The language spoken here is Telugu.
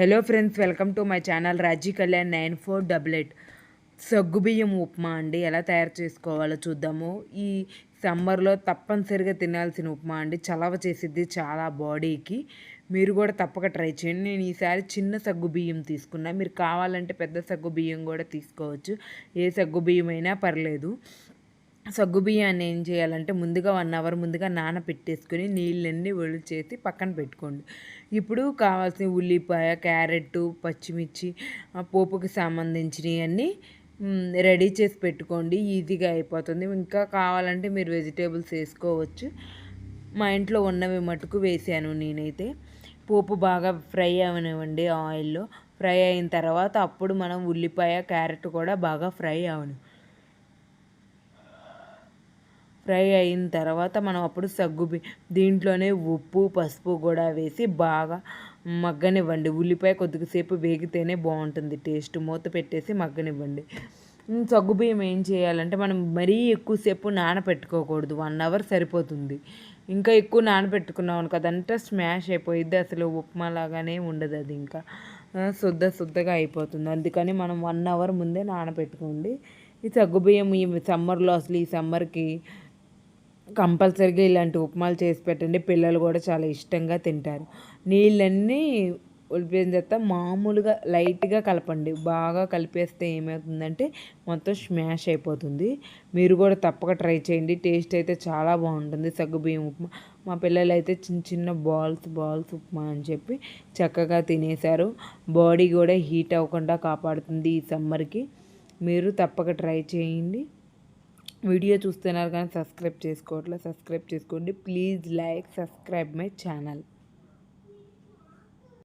Hello friends welcome to my channel Raji Kalyan nine four double eight సగ్గుబియ్యం ఉప్మా అండి. ఎలా తయారు చేసుకోవాలో చూద్దాము. ఈ సమ్మర్లో తప్పనిసరిగా తినాల్సిన ఉప్మా అండి. చలవ చేసిద్ది చాలా బాడీకి. మీరు కూడా తప్పక ట్రై చేయండి. నేను ఈసారి చిన్న సగ్గు బియ్యం తీసుకున్నా. మీరు కావాలంటే పెద్ద సగ్గు బియ్యం కూడా తీసుకోవచ్చు. ఏ సగ్గు బియ్యం అయినా పర్లేదు. సగ్గుబియ్యాన్ని ఏం చేయాలంటే ముందుగా వన్ అవర్ ముందుగా నానబెట్టేసుకొని నీళ్ళన్నీ ఒళ్ళు చేసి పక్కన పెట్టుకోండి. ఇప్పుడు కావాల్సిన ఉల్లిపాయ క్యారెట్ పచ్చిమిర్చి పోపుకి సంబంధించినవి అన్నీ రెడీ చేసి పెట్టుకోండి. ఈజీగా అయిపోతుంది. ఇంకా కావాలంటే మీరు వెజిటేబుల్స్ వేసుకోవచ్చు. మా ఇంట్లో ఉన్నవి మటుకు వేసాను నేనైతే. పోపు బాగా ఫ్రై అవనివ్వండి ఆయిల్లో. ఫ్రై అయిన తర్వాత అప్పుడు మనం ఉల్లిపాయ క్యారెట్ కూడా బాగా ఫ్రై అవను ఫ్రై అయిన తర్వాత మనం అప్పుడు సగ్గు దీంట్లోనే ఉప్పు పసుపు కూడా వేసి బాగా మగ్గనివ్వండి. ఉల్లిపాయ కొద్దిసేపు వేగితేనే బాగుంటుంది టేస్ట్. మూత పెట్టేసి మగ్గనివ్వండి. సగ్గు బియ్యం ఏం చేయాలంటే మనం మరీ ఎక్కువసేపు నానపెట్టుకోకూడదు. వన్ అవర్ సరిపోతుంది. ఇంకా ఎక్కువ నానబెట్టుకున్నాం కదంటే స్మాష్ అయిపోయిద్ది. అసలు ఉప్మా లాగానే ఉండదు అది ఇంకా. శుద్ధ శుద్ధగా అయిపోతుంది. అందుకని మనం వన్ అవర్ ముందే నానబెట్టుకోండి. ఈ సగ్గుబియ్యం ఈ సమ్మర్లో అసలు ఈ సమ్మర్కి కంపల్సరీగా ఇలాంటి ఉప్మాలు చేసి పెట్టండి. పిల్లలు కూడా చాలా ఇష్టంగా తింటారు. నీళ్ళన్నీ ఉడిపోయిన తర్వాత మామూలుగా లైట్గా కలపండి. బాగా కలిపేస్తే ఏమవుతుందంటే మొత్తం స్మాష్ అయిపోతుంది. మీరు కూడా తప్పక ట్రై చేయండి. టేస్ట్ అయితే చాలా బాగుంటుంది. సగ్గుబియ్యం ఉప్మా. మా పిల్లలు అయితే చిన్న చిన్న బాల్స్ బాల్స్ ఉప్మా అని చెప్పి చక్కగా తినేశారు. బాడీ కూడా హీట్ అవ్వకుండా కాపాడుతుంది ఈ సమ్మర్కి. మీరు తప్పక ట్రై చేయండి. వీడియో చూస్తున్నారు కానీ సబ్స్క్రైబ్ చేసుకోవట్లేదు సబ్స్క్రైబ్ చేసుకోండి. Please like subscribe my channel.